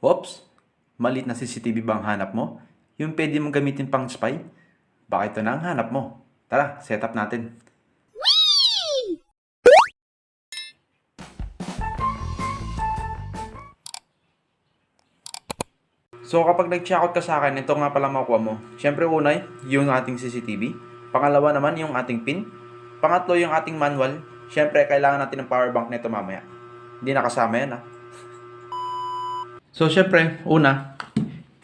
Oops! Malit na CCTV ba ang hanap mo? Yung pwede mong gamitin pang spy? Baka ito na ang hanap mo. Tara, set up natin. So kapag nag-checkout ka sa akin, ito nga pala makuha mo. Siyempre una, yung ating CCTV. Pangalawa naman, yung ating PIN. Pangatlo, yung ating manual. Siyempre, kailangan natin ng power bank nito mamaya. Hindi nakasama yan ah. So, syempre, una,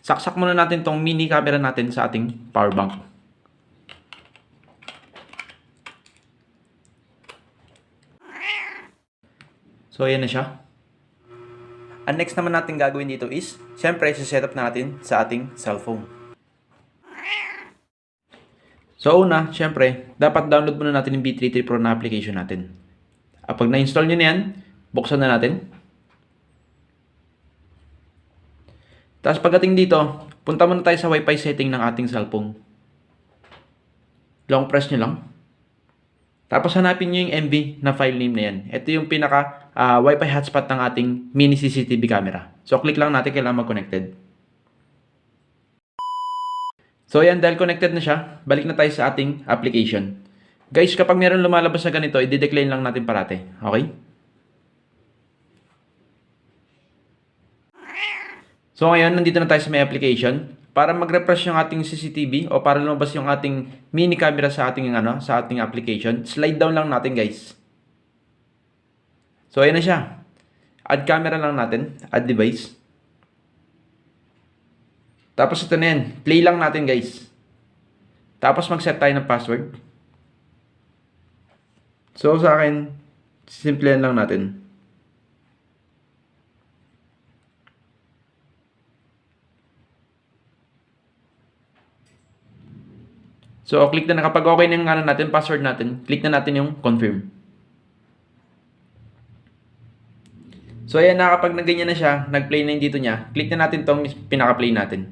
saksak muna natin tong mini camera natin sa ating power bank. So, ayan na siya. Ang next naman natin gagawin dito is, syempre, set up natin sa ating cellphone. So, una, syempre, dapat download muna natin yung B33 Pro na application natin. Ah, pag na-install nyo na yan, buksan na natin. Tapos pagdating dito, punta muna tayo sa Wi-Fi setting ng ating cellphone. Long press nyo lang. Tapos hanapin nyo yung MB na file name na yan. Ito yung pinaka ah, Wi-Fi hotspot ng ating mini CCTV camera. So click lang natin kailangan mag-connected. So yan, dahil connected na siya, balik na tayo sa ating application. Guys, kapag meron lumalabas na ganito, i-decline lang natin parate. Okay? So ngayon, nandito na tayo sa may application. Para mag-refresh yung ating CCTV o para lumabas yung ating mini camera sa ating ano, sa ating application, slide down lang natin, guys. So ayan na siya. Add camera lang natin, add device. Tapos ito na yan, play lang natin, guys. Tapos mag-set tayo ng password. So sa akin, simple lang natin. So, click na na kapag okay na yung ano natin, password natin, click na natin yung confirm. So, ayan na kapag naganyan na siya, nag-play na yung dito niya, click na natin tong pinaka-play natin.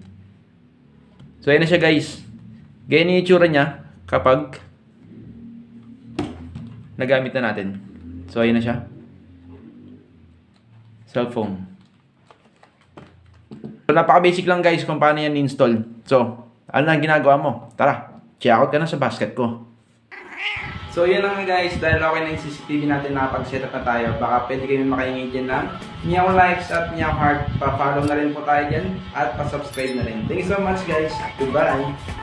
So, ayan na siya guys. Ganyan yung itsura niya kapag nagamit na natin. So, ayan na siya. Cellphone. So, napaka-basic lang guys kung paano yan install. So, ano na ginagawa mo? Tara, check out ka na sa basket ko. So, yun lang guys. Dahil okay na yung CCTV natin nakapag-set up na tayo. Baka pwede kayo makahingi dyan ng meow likes at meow heart. Pa-follow na rin po tayo dyan. At pa-subscribe na rin. Thank you so much guys. Goodbye.